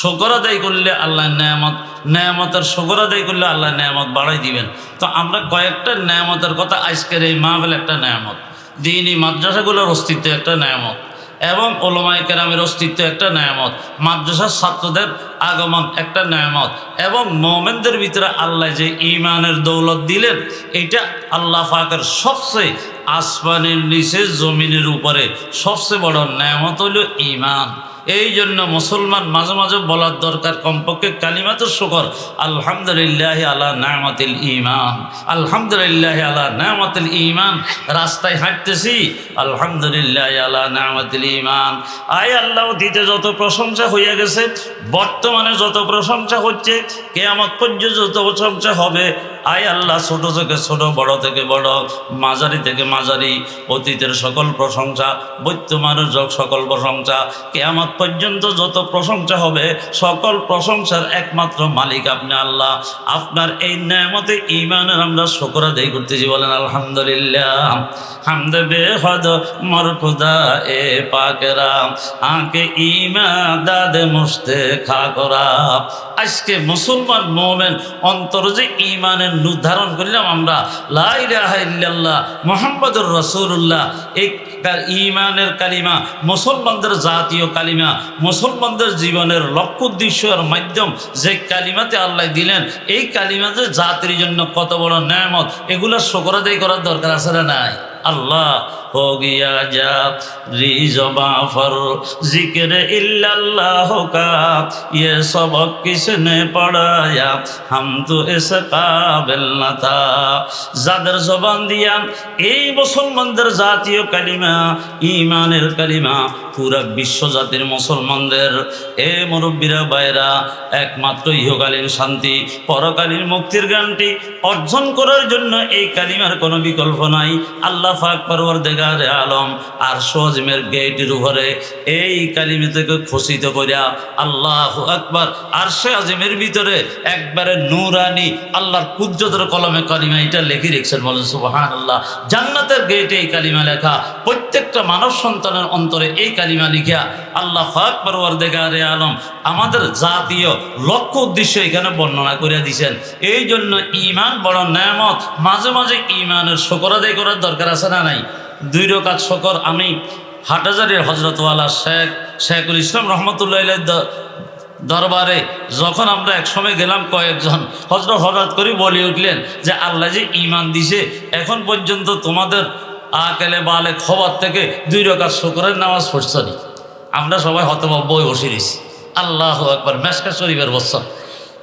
শকর আদায় করলে আল্লাহ নেয়ামত, নেয়ামতের শকর আদায় করলে আল্লাহ নেয়ামত বাড়াই দিবেন। তো আমরা কয়েকটা নেয়ামতের কথা আজকের এই মাহফিল একটা নেয়ামত। দিনই মাদ্রাসাগুলোর অস্তিত্ব একটা নেয়ামত এবং ওলমাই কেরামের অস্তিত্ব একটা নেয়ামত। মাদ্রাসার ছাত্রদের আগমন একটা নেয়ামত এবং মোমেনদের ভিতরে আল্লাহ যে ইমানের দৌলত দিলেন, এটা আল্লাহ ফাকের সবচেয়ে আসমানের নিচে জমিনের উপরে সবচেয়ে বড় নেয়ামত হলো ইমান এই জন্য মুসলমান মাঝে মাঝে বলার দরকার কমপক্ষে কালিমাত শুকর, আলহামদুলিল্লাহ আলা নামাতিল ইমান আলহামদুলিল্লাহ আলা নামাতিল ইমান রাস্তায় হাঁটতেছি, আলহামদুলিল্লাহ আলা নামাতিল ইমান আয় আল্লাহ, দিতে যত প্রশংসা হইয়া গেছে, বর্তমানে যত প্রশংসা হচ্ছে, কেয়ামত পর্যন্ত যত প্রশংসা হবে, আয় আল্লাহ, ছোট থেকে ছোট, বড় থেকে বড়, মাঝারি থেকে মাঝারি, অতীতের সকল প্রশংসা বৈত্যমানের যোগ সকল প্রশংসা, কেয়ামত পর্যন্ত যত প্রশংসা হবে, সকল প্রশংসার একমাত্র মালিক আপনি আল্লাহ। আপনার এই ন্যায়মতে ইমানের আমরা শকর আদায় করতেছি বলেন, আলহামদুলিল্লাহ, হামদে বেহদ মর খুদা এ পাকেরা, আঁকে ইমা দাদে মুস্তে খা করা। আজকে মুসলমান মোমেন অন্তর যে ইমানের নির্ধারণ করলাম আমরা লাইল্লাহ মোহাম্মদুর রসুল্লাহ এই ইমানের কালিমা মুসলমানদের জাতীয় কালিমা মুসলমানদের জীবনের লক্ষ্য, উদ্দেশ্য আর মাধ্যম যে কালিমাতে আল্লাহ দিলেন, এই কালিমাতে জাতির জন্য কত বড় ন্যামত, এগুলো শোকরাদাই করার দরকার আছে না নাই? ہو গিয়া যা রিজবাফর زباں فر ذکر اللہ کا یہ سبق کس نے پڑھایا ہم تو যাদের জবান দিয়া, এই মুসলমানদের জাতীয় কালিমা ইমানের কালিমা, পুরা বিশ্ব জাতির মুসলমানদের। এ মুরব্বীরা বাইরা একমাত্র ইহকালীন শান্তি, পরকালীন মুক্তির গানটি অর্জন করার জন্য এই কালিমার কোনো বিকল্প নাই। আল্লাহ ফাক পরবর দেখ দেগার আলম আর সজমের গেটের উপরে এই কালিমে থেকে খসিত করিয়া আল্লাহ আকবার আর সে আজিমের ভিতরে একবারে নুরানি আল্লাহর কুদ্রতের কলমে কালিমা এটা লেখি রেখেছেন বলেন সুবাহান আল্লাহ জান্নাতের গেটে এই কালিমা লেখা, প্রত্যেকটা মানব সন্তানের অন্তরে এই কালিমা লিখিয়া, আল্লাহ ফাক পরওয়ার দেগারে আলম, আমাদের জাতীয় লক্ষ্য উদ্দেশ্য এখানে বর্ণনা করিয়া দিছেন। এই জন্য ইমান বড় নেয়ামত, মাঝে মাঝে ইমানের শকর আদায় করার দরকার আছে না নাই? দুই রকাত শকর আমি হাটাজারের হজরতওয়ালা শেখ, শেখুল ইসলাম রহমতুল্লাহ দরবারে যখন আমরা একসময় গেলাম, কয়েকজন হজরত হঠাৎ করে বলে উঠলেন যে, আল্লাহ যে ইমান দিছে, এখন পর্যন্ত তোমাদের আকেলে বালে খবর থেকে দুই রকাত শকরের নামাজ পড়ছনি আমরা সবাই হতভব্য হয়ে বসে দিছি আল্লাহ একবার মেসকা শরীফের বছর।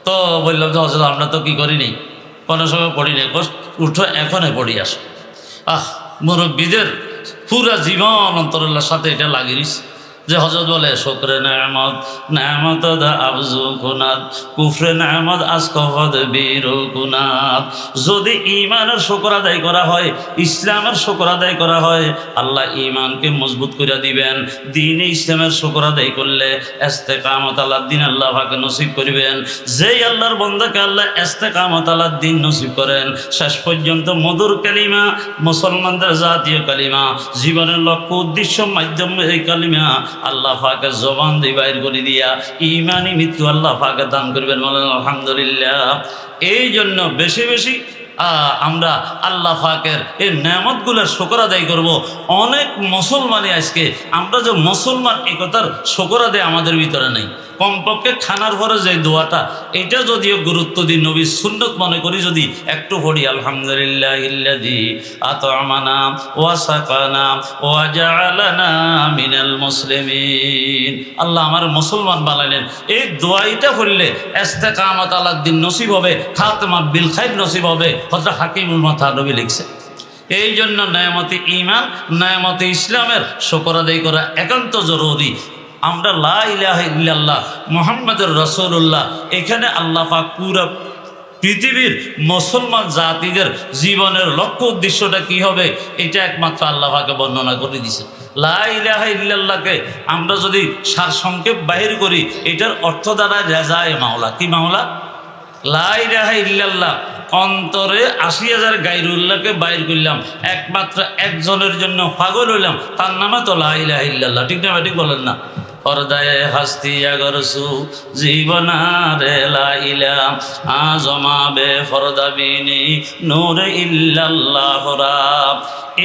তো বললাম যে হজরত আমরা তো কি করিনি কোনো সময় পড়িনি উঠো, এখনই পড়ি আসো। আহ মুরব্বীদের পুরা জীবন অন্তরের সাথে এটা লাগিয়ে যে হজরত বলে, শোকরে নামত নামত আবজু কুনাত, কুফরে নামত আসকফদ বীর কুনাত। যদি ইমানের শকর আদায় করা হয়, ইসলামের শকর আদায় করা হয়, আল্লাহ ইমানকে মজবুত করে দিবেন। দিন ইসলামের শকর আদায় করলে এস্তেকামত আল্লাহ দিন আল্লাহ নসিব করিবেন। যেই আল্লাহর বন্ধাকে আল্লাহ এস্তেকামত আল্লাহ দিন নসিব করেন, শেষ পর্যন্ত মধুর কালিমা, মুসলমানদের জাতীয় কালিমা, জীবনের লক্ষ্য উদ্দেশ্য, মাধ্যম এই কালিমা আল্লাহ ফাঁকে জবান দিয়ে বাইর করে দিয়া ইমানি মৃত্যু আল্লাহ ফাঁকে দান করবেন বলেন, আলহামদুলিল্লাহ। এই জন্য বেশি বেশি আমরা আল্লাহ ফাঁকের এই নামতগুলোর শোকর আদায় করব। অনেক মুসলমানই আজকে, আমরা যে মুসলমান একতার শোকর আদায় আমাদের ভিতরে নেই। কমপক্ষে খানার পরে যে দোয়াটা। এটা যদিও গুরুত্ব দিই, নবী সুন্নত মনে করি যদি একটু পড়ি আলহামদুলিল্লাহ আল্লাহ আমার মুসলমান বানালেন। এই দোয়াইটা পড়লে এস্তেকামত আল্লাহ দিন নসিব হবে, খাতমা বিল খাইব নসিব হবে হজরত হাকিমুল মাথা নবী লিখছে। এই জন্য ন্যায়মতি ইমান ন্যায়মতি ইসলামের শকর আদায় করা একান্ত জরুরি। আমরা লা ইলাহা ইল্লাল্লাহ, মোহাম্মদুর রসুল্লাহ এখানে আল্লাহ পাক পুরা পৃথিবীর মুসলমান জাতিদের জীবনের লক্ষ্য উদ্দেশ্যটা কি হবে, এটা একমাত্র আল্লাহ পাকে বর্ণনা করে দিছে। লা ইলাহা ইল্লাল্লাহকে আমরা যদি সার সংক্ষেপ বাহির করি, এটার অর্থ দ্বারা রেজায় মাওলা। কি মাওলা? লা ইলাহা ইল্লাল্লাহ, অন্তরে আশি হাজার গাইরুল্লাহকে বাইর করলাম, একমাত্র একজনের জন্য পাগল হইলাম, তার নামে তো লা ইলাহা ইল্লাল্লাহ, ঠিক না ঠিক বলেন না। পর্দায় হাস্তি আগরসু, জীবনারে লাইলা আজমাবে ফরদাবিনী নূর ইল্লাল্লাহ রাব।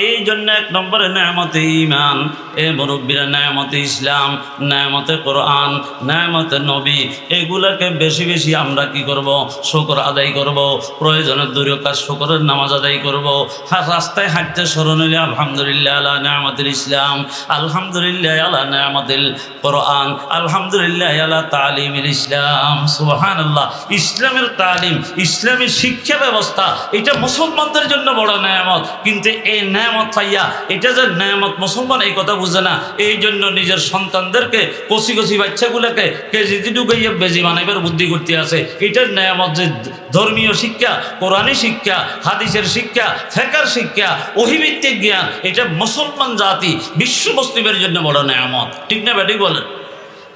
এই জন্য এক নম্বরে নামতে ইমান এ মুরব্বীরা নামতে ইসলাম নামতে কোরআন নামতে নবী, এগুলাকে বেশি বেশি আমরা কি করব? শুকর আদায় করব প্রয়োজনের দূরে কাজ শুকরের নামাজ আদায় করব রাস্তায় হাঁটতে স্মরণ আলহামদুলিল্লাহ আল্লাহ নামতিল ইসলাম, আলহামদুলিল্লাহ আল্লাহ নামতিল কোরআন, আলহামদুলিল্লাহ আল্লাহ তালিমিল ইসলাম সুবাহান ইসলামের তালিম, ইসলামের শিক্ষা ব্যবস্থা, এটা মুসলমানদের জন্য বড় নেয়ামত। কিন্তু এই নেয়ামত পাইয়া এটা যে নেয়ামত মুসলমান এই কথা বুঝে না। এই জন্য নিজের সন্তানদেরকে কচি কচি বাচ্চাগুলোকে কেজিতে ঢুকাইয়া বেজি বানাইবার বুদ্ধি করতে আছে। এটার নেয়ামত যে ধর্মীয় শিক্ষা, কোরআনী শিক্ষা, হাদিসের শিক্ষা, ফেকার শিক্ষা অহিভিত্তিক জ্ঞান, এটা মুসলমান জাতি, বিশ্ব মুসলিমের জন্য বড় নেয়ামত। ঠিক না ব্যাটি বলেন?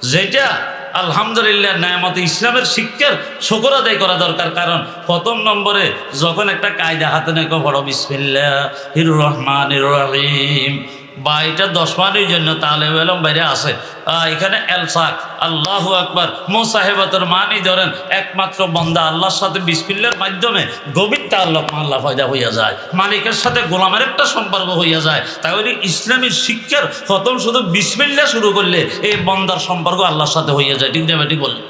যেটা আলহামদুলিল্লাহ নায়ামত ইসলামের শিক্ষার শকর আদায় করা দরকার। কারণ প্রথম নম্বরে যখন একটা কায়দা হাতে নেই বড় বিসমিল্লা হির রহমান রহিম। বা এটা দশ মানের জন্য তাহলে এলম বাইরে আহ, এখানে এলসাক আল্লাহ আকবার। মোসাহেবতর মানি ধরেন একমাত্র বন্দা আল্লাহর সাথে বিসমিল্লার মাধ্যমে গভীর আল্লাহ আল্লাহ ফয়দা হইয়া যায়। মালিকের সাথে গোলামের একটা সম্পর্ক হইয়া যায়। তাহলে ইসলামের শিক্ষার প্রথম শুধু বিসমিল্লা শুরু করলে এই বন্দার সম্পর্ক আল্লাহর সাথে হইয়া যায়। ঠিক না বেটি বললেন?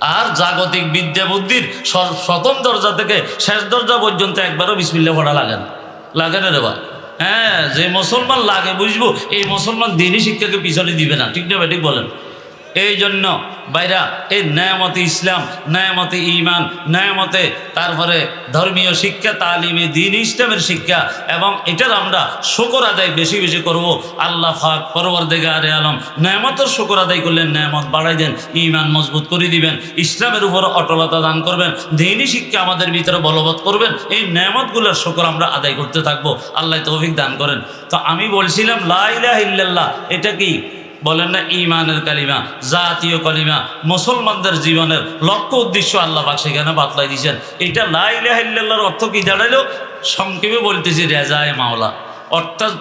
আর জাগতিক বিদ্যা বুদ্ধির স- প্রথম দরজা থেকে শেষ দরজা পর্যন্ত একবারও বিসমিল্লা পড়া লাগে না। লাগে না রে হ্যাঁ যে মুসলমান লাগে, বুঝব? এই মুসলমান দিনই শিক্ষাকে পিছনে দিবে না। ঠিক না ঠিক বলেন? এই জন্য বাইরা এই ন্যায়মতে ইসলাম ন্যায়মতে ইমান ন্যায়মতে তারপরে ধর্মীয় শিক্ষা, তালিমে দিন ইসলামের শিক্ষা এবং এটার আমরা শকর আদায় বেশি বেশি করব। আল্লাহ ফাক পরবর দিকে আরে আলম ন্যায়মতের শকর আদায় করলেন ন্যায়মত বাড়াই দেন ইমান মজবুত করে দিবেন, ইসলামের উপর অটলতা দান করবেন, দিনই শিক্ষা আমাদের ভিতরে বলবৎ করবেন, এই ন্যায়মতগুলোর শকর আমরা আদায় করতে থাকব। আল্লাহ তৌফিক দান করেন। তো আমি বলছিলাম লাইলাহ এটা কি? বলেন না ইমানের কালিমা, জাতীয় কালিমা, মুসলমানদের জীবনের লক্ষ্য উদ্দেশ্য আল্লাহ পাক সেখানে বাতলাই দিয়েছেন। এটা লাইলাহিল্লাহর অর্থ কি দাঁড়াইলো সংক্ষেপে বলতেছি, রেজায় মাওলা। অর্থাৎ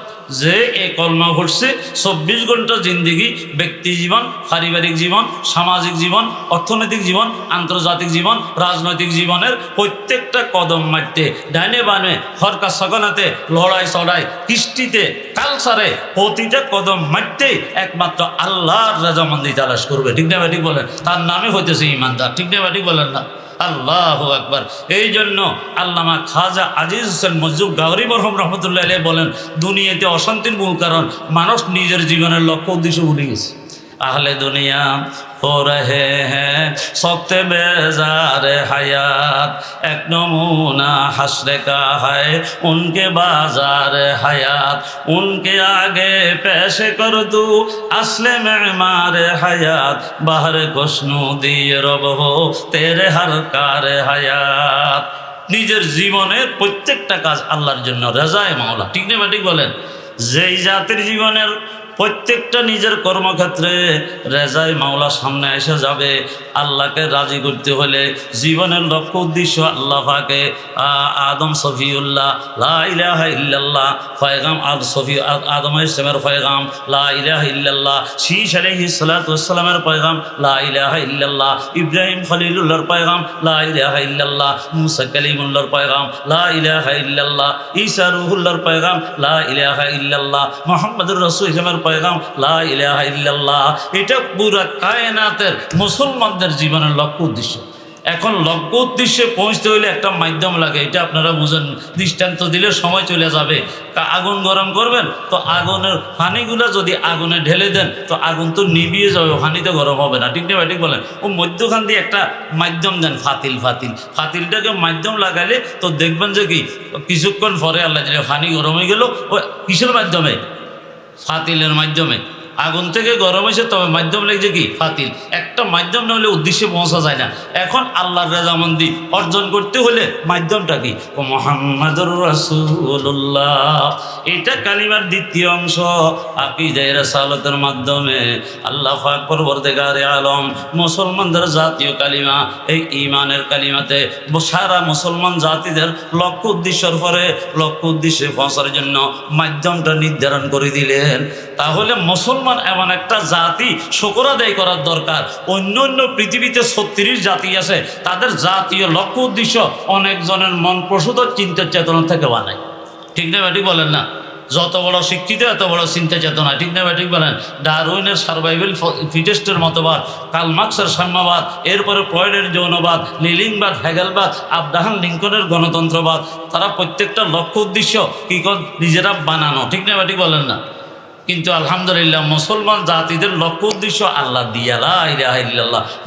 যে এ কলমা ঘটছে, চব্বিশ ঘণ্টা জিন্দিগি, ব্যক্তি জীবন, পারিবারিক জীবন, সামাজিক জীবন, অর্থনৈতিক জীবন, আন্তর্জাতিক জীবন, রাজনৈতিক জীবনের প্রত্যেকটা কদম মারতে ডাইনে বানে হরকা সগনাতে, লড়াই চড়াই, কৃষ্টিতে কালচারে প্রতিটা কদম মারতে একমাত্র আল্লাহর রাজামন্দি তালাশ করবে। ঠিক না ঠিক বলেন? তার নামে হইতেছে ইমানদার। ঠিক না ঠিক বলেন না? আল্লাহ আকবার। এই জন্য আল্লামা খাজা আজিজ হোসেন মজুব গাউরি বরহম রহমতুল্লাহ বলেন, দুনিয়াতে অশান্তির মূল কারণ মানুষ নিজের জীবনের লক্ষ্য উদ্দেশ্য ভুলে গেছে। আহলে দুনিয়া हो रहे हैं सोते बेजार हयात एक नमूना हसरे का है उनके बाजार हयात उनके आगे पेश कर दू असले मेमार हयात बाहर खुशनू दिए रब हो तेरे हर कार हयात নিজের জীবনের প্রত্যেকটা কাজ আল্লাহর জন্য রেজায় মাওলা ঠিক না বা ঠিক বলেন যেই জাতির জীবনের প্রত্যেকটা নিজের কর্মক্ষেত্রে রেজাই মাওলা সামনে এসে যাবে। আল্লাহকে রাজি করতে হলে জীবনের লক্ষ্য উদ্দেশ্য আল্লাহ পাকে। আদম সফিউল্লাহ, লা ইলাহা ইল্লাল্লাহ, ফয়গাম আদ সফি, আদ- আদম ইসলামের ফয়গাম, লা ইলাহা ইল্লাল্লাহ শীষ আলহি সালাতামের পয়গাম লা ইলাহা ইল্লাল্লাহ, ইব্রাহিম খলিলুল্লাহর পয়গাম লা ইলাহা ইল্লাল্লাহ, মুসা কালিমুল্লাহর পয়গাম লা ইলাহা ইল্লাল্লাহ, ঈসা রুহুল্লাহর পয়গাম লা ইলাহা ইল্লাল্লাহ, মোহাম্মদুর রসুল ইসলামের পয়গাম, লা ইলাহা ইল্লাল্লাহ। এটা পুরা কায়নাতের মুসলমানদের জীবনের লক্ষ্য উদ্দেশ্য। এখন লক্ষ্য উদ্দেশ্যে পৌঁছতে হইলে একটা মাধ্যম লাগে, এটা আপনারা বুঝেন। দৃষ্টান্ত দিলে সময় চলে যাবে। আগুন গরম করবেন, তো আগুনের পানিগুলো যদি আগুনে ঢেলে দেন, তো আগুন তো নিভিয়ে যাবে পানিতে গরম হবে না। ঠিক না ঠিক বলেন? ও মধ্যখান দিয়ে একটা মাধ্যম দেন, ফাতিল ফাতিল। ফাতিলটাকে মাধ্যম লাগালে তো দেখবেন যে কি, কিছুক্ষণ পরে আল্লাহ পানি গরম হয়ে গেল, ও কিসের মাধ্যমে? ফাতিলের মাধ্যমে। আগুন থেকে গরম হয়েছে, তবে মাধ্যম লাগছে কি? ফাতিল। একটা মাধ্যম না হলে উদ্দেশ্যে পৌঁছা যায় না। এখন আল্লাহর রেজামন্দি অর্জন করতে হলে মাধ্যমটা কি? ও মোহাম্মদুর রাসূলুল্লাহ। এটা কালিমার দ্বিতীয় অংশ। আকিদায় রাসালতের মাধ্যমে আল্লাহ পাক পরবর্তীকারে আলম মুসলমানদের জাতীয় কালিমা, এই ইমানের কালিমাতে সারা মুসলমান জাতিদের লক্ষ্য উদ্দেশ্যের পরে লক্ষ্য উদ্দেশ্যে পৌঁছার জন্য মাধ্যমটা নির্ধারণ করে দিলেন। তাহলে মুসলমান এমন একটা জাতি শকর আদায় করার দরকার। অন্য অন্য পৃথিবীতে ছত্রিশ জাতি আছে, তাদের জাতীয় লক্ষ্য উদ্দেশ্য অনেকজনের মন প্রসূত চিন্তা চেতনা থেকে বানায়। ঠিক না ব্যাটি বলেন না? যত বড় শিক্ষিত, এত বড় চিন্তা চেতনা। ঠিক না ব্যাটিক বলেন? ডারউইনের সার্ভাইভেল ফিটেস্টের মতবাদ কালমার্কসের সাম্যবাদ, এরপরে পয়েডের যৌনবাদ, লিলিংবাদ হ্যাগেলবাদ আব্রাহাম লিঙ্কনের গণতন্ত্রবাদ। তারা প্রত্যেকটা লক্ষ্য উদ্দেশ্য কি নিজেরা বানানো। ঠিক না ব্যাটিক বলেন না? কিন্তু আলহামদুলিল্লাহ মুসলমান জাতিদের লক্ষ্য উদ্দেশ্য আল্লাহ দিয়া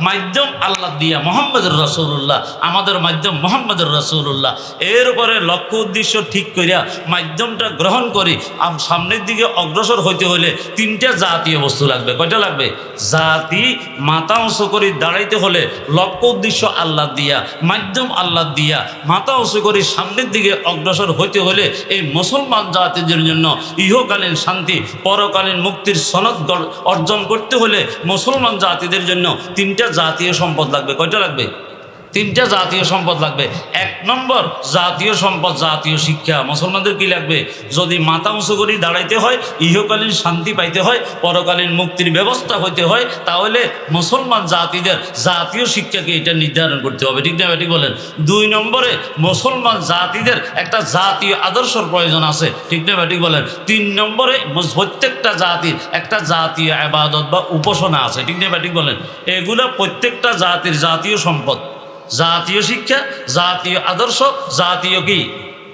মাধ্যম আল্লাহ দিয়া মোহাম্মদুর রসুল্লাহ আমাদের মাধ্যম মোহাম্মদুর রসুল্লাহ এর উপরে লক্ষ্য উদ্দেশ্য ঠিক করিয়া মাধ্যমটা গ্রহণ করি, আম সামনের দিকে অগ্রসর হইতে হলে তিনটা জাতীয় বস্তু লাগবে। কয়টা লাগবে? জাতি, মাথা উঁচু করে দাঁড়াইতে হলে লক্ষ্য উদ্দেশ্য আল্লাহ দিয়া, মাধ্যম আল্লাহ দিয়া মাথা উঁচু করে সামনের দিকে অগ্রসর হইতে হলে এই মুসলমান জাতিদের জন্য ইহকালীন শান্তি পরকালীন মুক্তির সনদ অর্জন করতে হলে মুসলমান জাতিদের জন্য তিনটা জাতীয় সম্পদ লাগবে। কয়টা লাগবে? তিনটা জাতীয় সম্পদ লাগবে। এক নম্বর, জাতীয় সম্পদ, জাতীয় শিক্ষা। মুসলমানদের কি লাগবে? যদি মাথা উঁচু করে দাঁড়াইতে হয়, ইহকালীন শান্তি পাইতে হয়, পরকালীন মুক্তির ব্যবস্থা হইতে হয়, তাহলে মুসলমান জাতিদের জাতীয় শিক্ষাকে এটা নির্ধারণ করতে হবে। ঠিক না ঠিক বলেন? দুই নম্বরে, মুসলমান জাতিদের একটা জাতীয় আদর্শর প্রয়োজন আছে। ঠিক না ঠিক বলেন? তিন নম্বরে, প্রত্যেকটা জাতির একটা জাতীয় আবাদত বা উপাসনা আছে। ঠিক না ঠিক বলেন? এগুলো প্রত্যেকটা জাতির জাতীয় সম্পদ। জাতীয় শিক্ষা জাতীয় আদর্শ জাতীয় কি?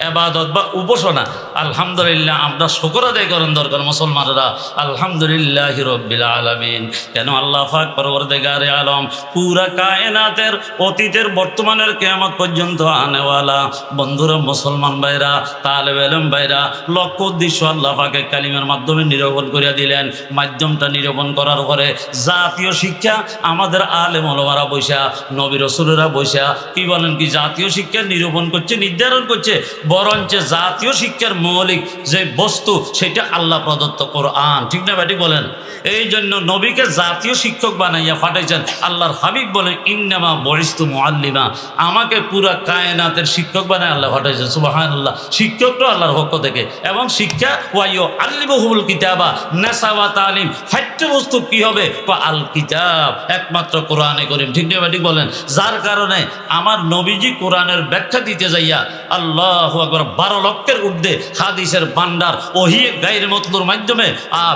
এবাদত বা উপাসনা, আলহামদুলিল্লাহ আমরা শকর আদায় করেন দরকার মুসলমানরা। আলহামদুলিল্লাহ রব্বিল আলমিন। কেন আল্লাহ ফাক পরবর্তীকারে আলম পুরা কায়নাতের, অতীতের, বর্তমানের কেয়ামত পর্যন্ত আনেওয়ালা। বন্ধুরা, মুসলমান ভাইরা, তালেব এলম ভাইরা, লক্ষ্য উদ্দেশ্য আল্লাহ ফাকে কালিমের মাধ্যমে নিরূপণ করিয়া দিলেন। মাধ্যমটা নিরূপণ করার পরে জাতীয় শিক্ষা আমাদের আলেম ওলমারা বৈশা, নবী রসুলেরা বৈশা, কি বলেন কি? জাতীয় শিক্ষা নিরূপণ করছে, নির্ধারণ করছে বরঞ্চ জাতীয় শিক্ষার মৌলিক যে বস্তু, সেটা আল্লাহ প্রদত্ত কোরআন। ঠিক না ব্যাটি বলেন? এই জন্য নবীকে জাতীয় শিক্ষক বানাইয়া পাঠাইছেন। আল্লাহর হাবিব বলেন, ইন্নামা বরিস্তু মোয়াল্লিমা আমাকে পুরা কায়নাতের শিক্ষক বানায় আল্লাহ পাঠাইছেন। সুবাহান আল্লাহ শিক্ষকটা আল্লাহর পক্ষ থেকে। এবং শিক্ষা ওয়াইও আল্লিবহুল কিতাবা নেশাওয়া তালিম। পাঠ্যবস্তু কি হবে? বা আল কিতাব। একমাত্র কোরআনে করিম। ঠিক না ঠিক বলেন? যার কারণে আমার নবীজি কোরআনের ব্যাখ্যা দিতে যাইয়া আল্লাহ একবার বারো লক্ষের ঊর্ধ্বে হাদিসের বান্ডার ওহিয়ে গাইর মতলুর মাধ্যমে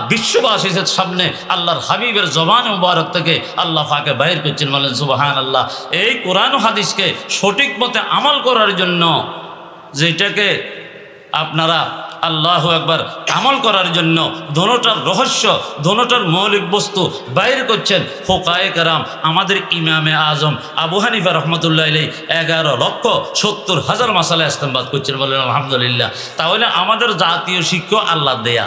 বিশ্ববাসীদের সামনে আল্লাহর হাবিবের জবান মুবারক থেকে আল্লাহ ফাঁকে বাইর করছেন, বলেন সুবাহান আল্লাহ এই কোরআন হাদিসকে সঠিক মতে আমল করার জন্য যেটাকে আপনারা আল্লাহ একবার আমল করার জন্য দোনোটার রহস্য দোনোটার মৌলিক বস্তু বাইর করছেন ফোকায়ে কারাম, আমাদের ইমামে আজম আবু হানিফা রহমতুল্লাহ আলাই এগারো লক্ষ সত্তর হাজার মাসালা ইস্তেমবাদ করছেন বলেন, আলহামদুলিল্লাহ। তাহলে আমাদের জাতীয় শিক্ষক আল্লাহ দেয়া।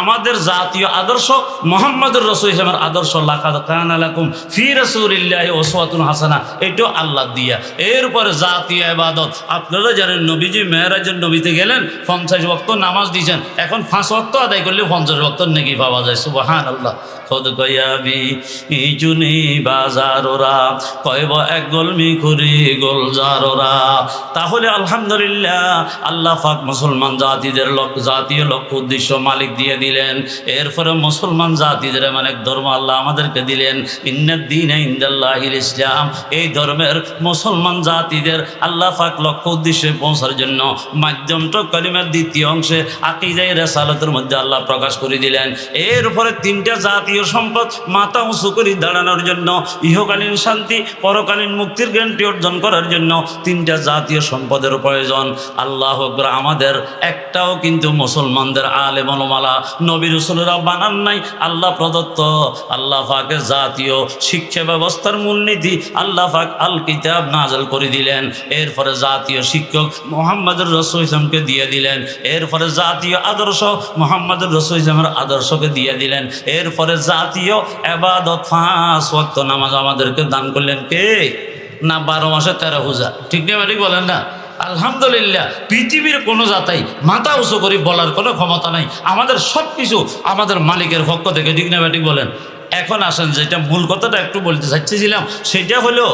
আমাদের জাতীয় আদর্শ মোহাম্মদুর রসুল ইসলামের আদর্শ, লাকাদ কান আলাকুম ফি রসুলিল্লাহ ওসওয়াতুন হাসানা, এটাও আল্লাহ দিয়া। এরপরে জাতীয় ইবাদত, আপনারা জানেন নবীজি, মেয়েরাজের নবীতে গেলেন, পঞ্চাশ বক্ত নামাজ দিয়েছেন। এখন পাঁচ অর্থ আদায় করলে পঞ্চাশ অর্থ নাকি পাওয়া যায় সুবাহান আল্লাহ খোদ কয়াবি ইজুনি বাজারোরা কয়ব এক গোলমি করি গোল জারোরা। তাহলে আলহামদুলিল্লাহ আল্লাহ ফাক মুসলমান জাতিদের লক্ষ্য জাতীয় লক্ষ্য উদ্দেশ্য মালিক দিয়ে দিলেন। এরপরে মুসলমান জাতিদের এক ধর্ম আল্লাহ আমাদেরকে দিলেন ইন্দিন ইন্দাল্লাহিল ইসলাম। এই ধর্মের মুসলমান জাতিদের আল্লাহ ফাক লক্ষ্য উদ্দেশ্যে পৌঁছার জন্য মাধ্যমটা কলিমের দ্বিতীয় অংশে আকিদাই রেসালতের মধ্যে আল্লাহ প্রকাশ করে দিলেন। এরপরে তিনটা জাতীয় সম্পদ মাথা উঁচু করে দাঁড়ানোর জন্য, ইহকালীন শান্তি, পরকালীন মুক্তির জ্ঞানটি অর্জন করার জন্য তিনটা জাতীয় সম্পদের প্রয়োজন। আল্লাহ আমাদের একটাও কিন্তু মুসলমানদের আলে মনোমালা নবী রসুলরা বানান নাই, আল্লাহ প্রদত্ত। আল্লাহ ফাকের জাতীয় শিক্ষা ব্যবস্থার মূলনীতি আল্লাহ ফাক আল কিতাব নাজল করে দিলেন। এরপরে জাতীয় শিক্ষক মোহাম্মদুর রসুল ইসলামকে দিয়ে দিলেন। এরপরে জাতীয় আদর্শ মোহাম্মদুর রসুল ইসলামের আদর্শকে দিয়ে দিলেন। এরপরে জাতীয় এবাদত। ফাঁস ওয়াক্ত নামাজ আমাদেরকে দান করলেন কে? না, বারো মাসে তেরো পূজা ঠিক নেই ঠিক বলেন না? আলহামদুলিল্লাহ, পৃথিবীর কোনো জাতাই মাথা উঁচু করি বলার কোনো ক্ষমতা নাই। আমাদের সব কিছু আমাদের মালিকের পক্ষ থেকে, ঠিক নেই ঠিক বলেন? এখন আসেন, যেটা মূল কথাটা একটু বলতে চাচ্ছিলাম, সেটা হলো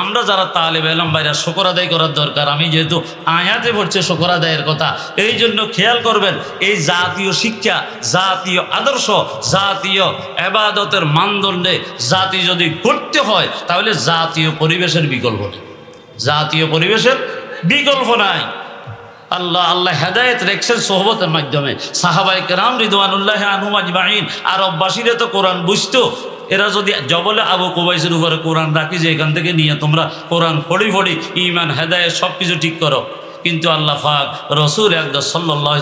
আমরা যারা তালেব এলম বাইরা শকর আদায় করার দরকার, আমি যেহেতু আয়াতে পড়ছে শকর আদায়ের কথা, এই জন্য খেয়াল করবেন, এই জাতীয় শিক্ষা, জাতীয় আদর্শ, জাতীয় এবাদতের মানদণ্ডে জাতি যদি করতে হয়, তাহলে জাতীয় পরিবেশের বিকল্প নেই। জাতীয় পরিবেশের বিকল্প নাই। আল্লাহ আল্লাহ হেদায়ত রেখছেন সোহবতের মাধ্যমে। সাহাবাই কেরাম রিদওয়ানুল্লাহ আনুমাজ বাহিন আরববাসীরা তো কোরআন বুঝতো এরা যদি জবলে আবু কুবাইসের উপরে কোরআন রাখি যে এখান থেকে নিয়ে তোমরা কোরআন ফড়ি ফড়ি ইমান হেদায় সব কিছু ঠিক করো। কিন্তু আল্লাহ ফাক রসুল একদম সাল্লাহ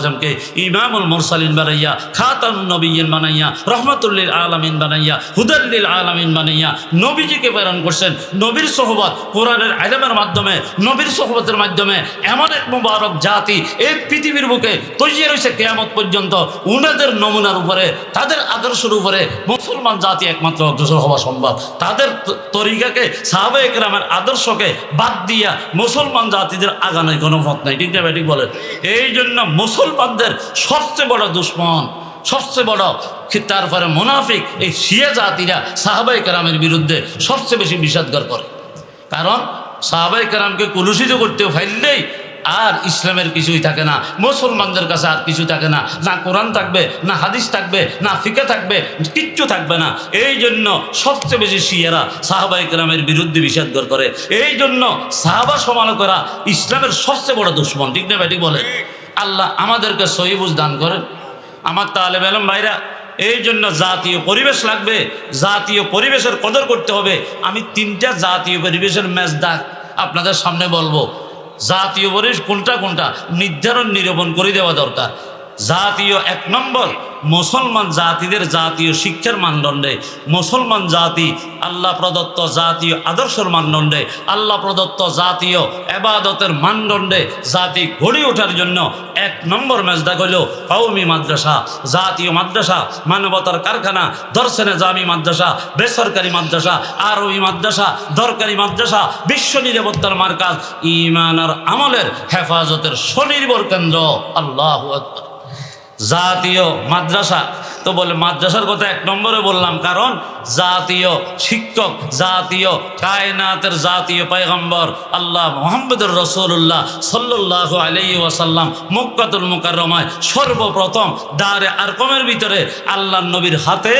ইমামুল মুরসালিন বানাইয়া, খাতাম নবীন বানাইয়া রহমতুল্লিল আলমিন বানাইয়া হুদাল্লিল আলমিন বানাইয়া নবীজিকে প্রেরণ করছেন। নবীর সোহবত কোরআনের আলমের মাধ্যমে, নবীর সোহবতের মাধ্যমে এমন এক মুবারক জাতি এই পৃথিবীর বুকে তৈরি রয়েছে কেয়ামত পর্যন্ত। উনাদের নমুনার উপরে, তাদের আদর্শের উপরে মুসলমান জাতি একমাত্র অগ্রসর হওয়া সম্ভব। তাদের তরিকাকে সাহাবে একরামের আদর্শকে বাদ দিয়া মুসলমান জাতিদের আগানোর কোনো মত নাই। ঠিক না বলেন। এই জন্য মুসলমানদের সবচেয়ে বড় দুশ্মন, সবচেয়ে বড় তারপরে মুনাফিক এই শিয়া জাতিরা সাহাবাই কালামের বিরুদ্ধে সবচেয়ে বেশি বিষাদগার করে। কারণ সাহাবাই কালামকে কলুষিত করতে ফাইললেই আর ইসলামের কিছুই থাকে না। মুসলমানদের কাছে আর কিছু থাকে না। না কোরআন থাকবে, না হাদিস থাকবে, না ফিকে থাকবে, কিচ্ছু থাকবে না। এই জন্য সবচেয়ে বেশি শিয়ারা সাহাবাই কেরামের বিরুদ্ধে বিষাদগর করে। এই জন্য সাহাবা সমালোচকরা ইসলামের সবচেয়ে বড় দুশ্মন। ঠিক না ব্যাটি বলে আল্লাহ আমাদেরকে সহিবুজ দান করেন। আমার তাহলে আলম ভাইরা, এই জন্য জাতীয় পরিবেশ লাগবে। জাতীয় পরিবেশের কদর করতে হবে। আমি তিনটা জাতীয় পরিবেশের ম্যাচ দাগ আপনাদের সামনে বলব। জাতীয় বরিশ কোনটা কোনটা? নির্ধারণ নিরূপণ করে দেওয়া দরকার। জাতীয় এক নম্বর, মুসলমান জাতিদের জাতীয় শিক্ষার মানদণ্ডে, মুসলমান জাতি আল্লাহ প্রদত্ত জাতীয় আদর্শের মানদণ্ডে, আল্লাহ প্রদত্ত জাতীয় এবাদতের মানদণ্ডে জাতি গড়ে ওঠার জন্য এক নম্বর মেজদা হইল কৌমি মাদ্রাসা, জাতীয় মাদ্রাসা, মানবতার কারখানা, দর্শনে জামি মাদ্রাসা, বেসরকারি মাদ্রাসা, আরবি মাদ্রাসা, দরকারি মাদ্রাসা, বিশ্ব নিরাপত্তার মার্কাজ ইমান আর আমলের হেফাজতের স্বনির্ভর কেন্দ্র। আল্লাহ আকবার। জাতীয় মাদ্রাসা। তো বলে মাদ্রাসার কথা এক নম্বরে বললাম কারণ জাতীয় শিক্ষক, জাতীয় কায়নাতের জাতীয় পয়গম্বর আল্লাহ মোহাম্মদুর রসুল্লাহ সাল্লাহ আলাই ওয়াসাল্লাম মক্কাতুল মুকাররমায় সর্বপ্রথম দারে আরকমের ভিতরে আল্লাহ নবীর হাতে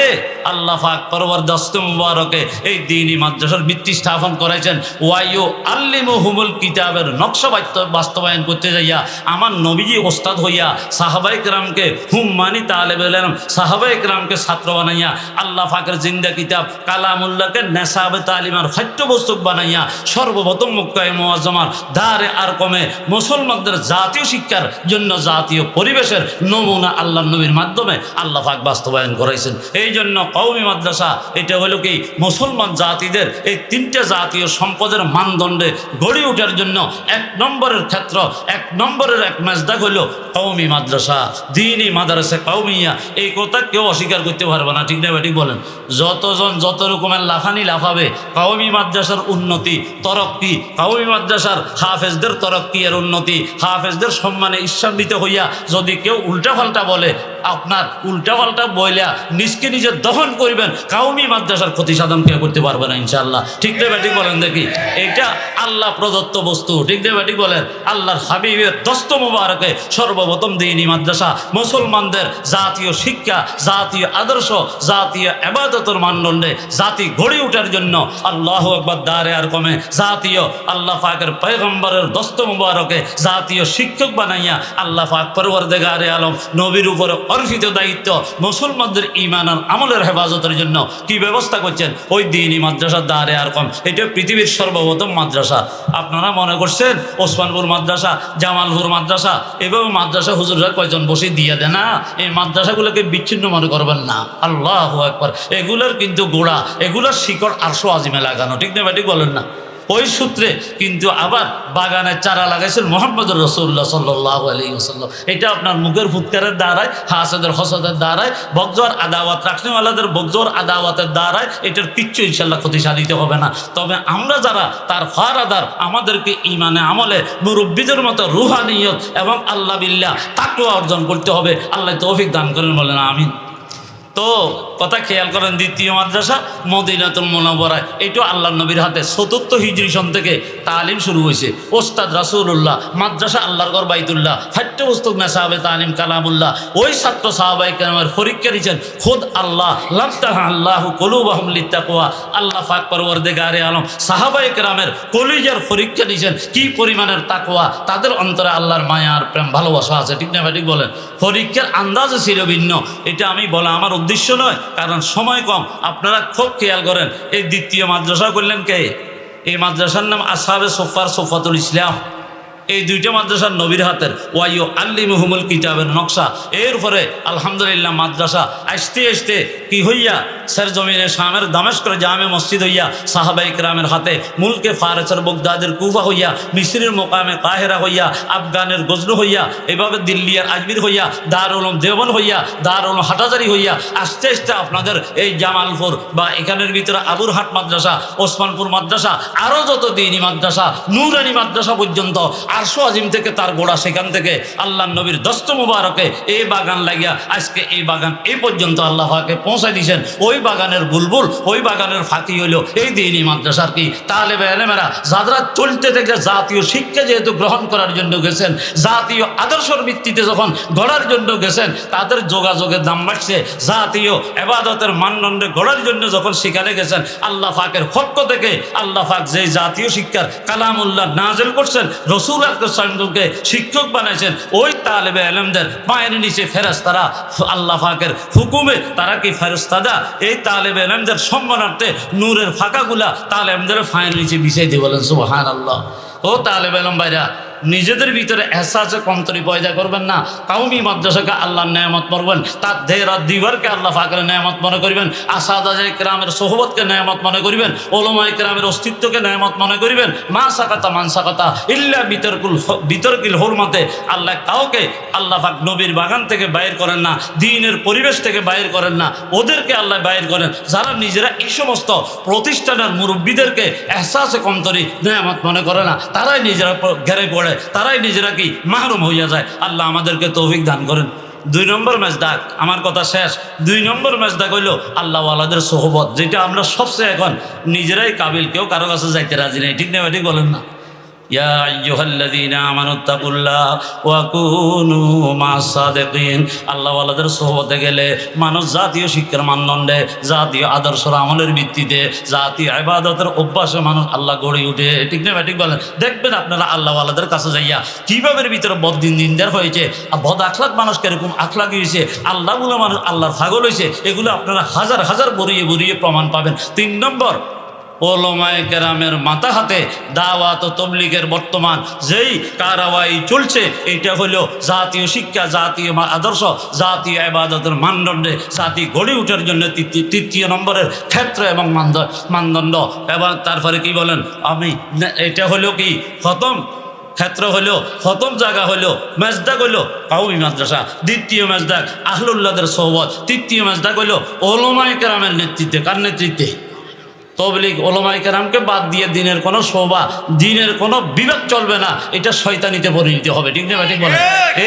আল্লাহ ফাক পরবর দস্ত মুবারকে এই দিনই মাদ্রাসার ভিত্তি স্থাপন করেছেন। ওয়াইও আল্লিমহুমুল কিতাবের নকশা বাস্ত- বাস্তবায়ন করতে যাইয়া আমার নবীজি ওস্তাদ হইয়া সাহাবাই রামকে হুম মানি তালেব এলাম সাহাবাই রামকে ছাত্র বানাইয়া আল্লাহ ফাকের জিন্দা কিতাব, কালামুল্লাহকে নেশাবে তালিমার খাদ্যবস্তু বানাইয়া সর্বপ্রথম মোয়াজ্জমার দারে আর কমে মুসলমানদের জাতীয় শিক্ষার জন্য জাতীয় পরিবেশের নমুনা আল্লাহ নবীর মাধ্যমে আল্লাহ পাক বাস্তবায়ন করাইছেন। এই জন্য কৌমি মাদ্রাসা, এটা হলো কি মুসলমান জাতিদের এই তিনটে জাতীয় সম্পদের মানদণ্ডে গড়ে ওঠার জন্য এক নম্বরের ক্ষেত্র, এক নম্বরের এক মেজদাক হইল কৌমি মাদ্রাসা। দিনই মাদ্রাসা কৌমিয়া এই কথা কেউ অস্বীকার করতে পারবে না, ঠিক না ঠিক বলেন। যতজন যত রকমের লাফানি লাফাবে কাউমি মাদ্রাসার উন্নতি তরক্কি কাউমি মাদ্রাসার হাফেজদের তরক্কি এর উন্নতি? হাফেজদের সম্মানে ঈশ্বান্বিত হইয়া যদি কেউ উল্টাপাল্টা বলে, আপনার উল্টাপাল্টা বইলা নিজকে নিজে দহন করিবেন কাউমি মাদ্রাসার ক্ষতি সাধন কেউ করতে পারবে না ইনশাআল্লাহ। ঠিক না ব্যাটিক বলেন দেখি। এটা আল্লাহ প্রদত্ত বস্তু। ঠিক না ব্যাটিক বলেন? আল্লাহর হাবিবের দস্ত মুবারকে সর্বপ্রথম দিনই মাদ্রাসা। মুসলমানদের জাতীয় শিক্ষা, জাতীয় আদর্শ, জাতীয় আবাদতের মানদণ্ডে জাতি গড়ে ওঠার জন্য আল্লাহ একবার দারে আর কমে জাতীয় আল্লাহ পাকের পয়গম্বরের দস্ত মুবারকে জাতীয় শিক্ষক বানাইয়া আল্লাহ পাক পরবর্দেগারে আলম নবীর উপরে অর্পিত দায়িত্ব মুসলমানদের ইমান আর আমলের হেফাজতের জন্য কি ব্যবস্থা করছেন? ওই দিনই মাদ্রাসার দারে আর কম। এটা পৃথিবীর সর্বপ্রথম মাদ্রাসা। আপনারা মনে করছেন ওসমানপুর মাদ্রাসা, জামালপুর মাদ্রাসা? এভাবে মাদ্রাসা হুজুররা কয়জন বসে দিয়ে দেয়? না, এই মাদ্রাসাগুলোকে বিচ্ছিন্ন মনে করবেন না। আল্লাহ একবার এগুলোর কিন্তু গোড়া, এগুলোর শিকড় আরশো আজিমে লাগানো। ঠিক না ঠিক বলেন না? ওই সূত্রে কিন্তু আবার বাগানের চারা লাগাইছেন মোহাম্মদ রসুল্লাহ সাল্লাহ আলী ওসাল্লাম এটা আপনার মুখের ফুৎকারের দ্বারায়, হাসাদের হসদের দ্বারায় বকজোর আদাওয়াত, রাখনেওয়ালাদের বকজোর আদাওয়াতের দ্বারায় এটার কিচ্ছু ইনশাল্লাহ ক্ষতি সাধিত হবে না। তবে আমরা যারা, তার ফার আদার আমাদেরকে ইমানে আমলে মুরব্বীদের মতো রুহানিয়ত এবং আল্লাহ বিল্লাহ তাকুয়া অর্জন করতে হবে, আল্লাহ তৌফিক দান করেন বলেন, আমিন। তো কথা খেয়াল করেন দ্বিতীয় মাদ্রাসা, মদিনাতুল মোনাবরায় এইটা আল্লাহ নবীর হাতে চতুর্থ হিজরি সন থেকে তালিম শুরু হয়েছে ওস্তাদ রাসুল্লাহ মাদ্রাসা আল্লাহর গর বাইতুল্লাহ পাঠ্যপুস্তক মেসাবে তালিম কালামুল্লাহ। ওই ছাত্র সাহাবাই কেরামের পরীক্ষা দিচ্ছেন খোদ আল্লাহ লামতাহ আল্লাহ কলুব আহমলিত্তাকুয়া আল্লাহ ফাক পরবর দেগারে আলম সাহাবাই কেরামের কলিজার পরীক্ষা দিয়েছেন, কি পরিমাণের তাকোয়া তাদের অন্তরে আল্লাহর মায়া আর প্রেম, ভালোবাসা আছে, ঠিক না ঠিক বলেন? পরীক্ষার আন্দাজে ছিল ভিন্ন। এটা আমি বলা আমার উদ্দেশ্য নয়, কারণ সময় কম। আপনারা খুব খেয়াল করেন, এই দ্বিতীয় মাদ্রাসা করলেন কে? এই মাদ্রাসার নাম আসাবে সোফার সোফাতুল ইসলাম। এই দুইটা মাদ্রাসার নবীর হাতের ওয়াইও আল্লি মুহমুল কিতাবের নকশা। এরপরে আলহামদুলিল্লাহ মাদ্রাসা আসতে আসতে কি হইয়া স্যার জমিনে শামের দামেস্কর জামে মসজিদ হইয়া সাহাবাই ইকরামের হাতে মুলকে ফারেসের বগদাদের কুফা হইয়া, মিসরির মোকামে কাহেরা হইয়া, আফগানের গজনু হইয়া, এভাবে দিল্লি আর আজমির হইয়া দারুলম দেবন হইয়া, দারুল হাটাজারি হইয়া, আস্তে আস্তে আপনাদের এই জামালপুর বা এখানের ভিতরে আবুরহাট মাদ্রাসা, ওসমানপুর মাদ্রাসা আরও যত দিনী মাদ্রাসা, নুরানি মাদ্রাসা পর্যন্ত আরশো আজিম থেকে তার গোড়া সেখান থেকে আল্লাহ নবীর দস্ত মুবারকে এই বাগান লাগিয়া আজকে এই বাগান এই পর্যন্ত আল্লাহকে পৌঁছাই দিয়েছেন। ওই বাগানের বুলবুল, ওই বাগানের ফাঁকি হইল এই দিনই মাদ্রাসার কি? তাহলে বেলেমেরা যারা চলতে থেকে জাতীয় শিক্ষা যেহেতু গ্রহণ করার জন্য গেছেন, জাতীয় আদর্শের ভিত্তিতে যখন গড়ার জন্য গেছেন, তাদের যোগাযোগের দাম বাড়ছে। জাতীয় এবাদতের মানদণ্ডে গড়ার জন্য যখন সেখানে গেছেন, আল্লাহ ফাকের পক্ষ থেকে আল্লাহ ফাক যে জাতীয় শিক্ষার কালামুল্লাহ নাজেল করছেন, রসুল শিক্ষক বানাইছেন, ওই তালেবে আলমদের পায়ের নিচে ফেরাস্তারা আল্লাহ ফাঁকের হুকুমে তারা কি ফেরস্তাদা এই তালেবে আলমদের সম্মানার্থে নূরের ফাঁকাগুলা তালেমদের ফায়ের নিচে বিছাই দিয়ে বলেন সুবাহান আল্লাহ ও তালেবে আলম ভাইরা নিজেদের ভিতরে এহসাসে কমতরি পয়দা করবেন না। কাউমি মাদ্রাসাকে আল্লাহর নেয়ামত করবেন তার ধেরা দিবারকে আল্লাহ ফাঁকের নেয়ামত মনে করবেন। আসাদাজে গ্রামের সোহবতকে নেয়ামত মনে করিবেন। ওলমাই গ্রামের অস্তিত্বকে নেয়ামত মনে করিবেন। মা সাকাতা, মান সাকাতা, ইল্লা বিতর্কুল বিতর্কিল হরমতে আল্লাহ কাউকে আল্লাহ ফাক নবীর বাগান থেকে বাইর করেন না, দিনের পরিবেশ থেকে বাইর করেন না। ওদেরকে আল্লাহ বাইর করেন। যারা নিজেরা এই সমস্ত প্রতিষ্ঠানের মুরব্বীদেরকে এহসাসে কমতরি নেয়ামত মনে করে না, তারাই নিজেরা ঘেরে পড়ে। তারাই নিজেরা কি মাহরুম হইয়া যায়। আল্লাহ আমাদেরকে তৌফিক দান করেন। দুই নম্বর ম্যাচ দাগ আমার কথা শেষ। দুই নম্বর ম্যাচ দাগ হইল আল্লাহওয়ালাদের সোহবত, যেটা আমরা সবচেয়ে এখন নিজেরাই কাবিল, কেউ কারও কাছে যাইতে রাজি নাই। ঠিক নেই ঠিক বলেন না। يا أيها الذين آمنوا اتقوا الله وكونوا مع الصادقين আল্লাহ ওয়ালাদের সোহবতে গেলে মানুষ জাতীয় শিক্ষার মানদণ্ডে জাতীয় আদর্শের আমলের ভিত্তিতে জাতীয় ইবাদতের অভ্যাসে মানুষ আল্লাহ গড়ে উঠে ঠিক না ঠিক বলেন দেখবেন আপনারা আল্লাহ ওয়ালাদের কাছে যাইয়া কিভাবে এর ভিতরে বদ দিন দিনদার হয়েছে আর বদ আখলাক মানুষ কিরকম আখলাক হয়েছে আল্লাহ বলে মানুষ আল্লাহর ফাগল হয়েছে এগুলো আপনারা হাজার হাজার বরিয়ে বরিয়ে প্রমাণ পাবেন তিন নম্বর ওলমায় কেরামের মাথা হাতে দাওয়াত ও তবলিগের বর্তমান যেই কারাওয়াই চলছে এটা হলো জাতীয় শিক্ষা, জাতীয় আদর্শ, জাতীয় আবাদতের মানদণ্ডে জাতি গড়ে ওঠার জন্য তৃতীয়- নম্বরের ক্ষেত্র এবং মানদ- মানদণ্ড। এবং তারপরে কি বলেন? আমি এটা হলো কি? খতম। ক্ষেত্র হলো, খতম জায়গা হলো মেজদাক হলো কাউমি মাদ্রাসা। দ্বিতীয় মেজদাক আহলুল্লাদের সৌবত তৃতীয় মেজদাক হলো ওলমায় কেরামের নেতৃত্বে। কার নেতৃত্বে? তবলিগ ওলমাই কেরামকে বাদ দিয়ে দিনের কোনো শোভা দিনের কোনো বিবেক চলবে না। এটা শয়তানিতে পরিণত হবে। ঠিক না ঠিক বলে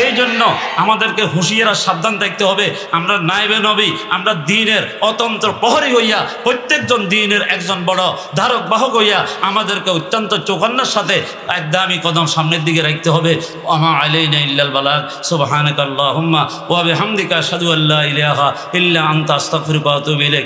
এই জন্য আমাদেরকে হুঁশিয়ার আর সাবধান থাকতে হবে। আমরা নাইবে নবী আমরা দিনের অতন্ত্র প্রহরী হইয়া প্রত্যেকজন দিনের একজন বড় ধারক বাহক হইয়া আমাদেরকে অত্যন্ত চৌকান্নার সাথে একদামি কদম সামনের দিকে রাখতে হবে। আমা আলাইনা ইল্লাল বালাগ সুবহানাকাল্লাহুম্মা ওয়া বিহামদিকা আশহাদু আল্লা ইলাহা ইল্লা আনতা আস্তাগফিরুকা ওয়া আতুবু ইলাইক।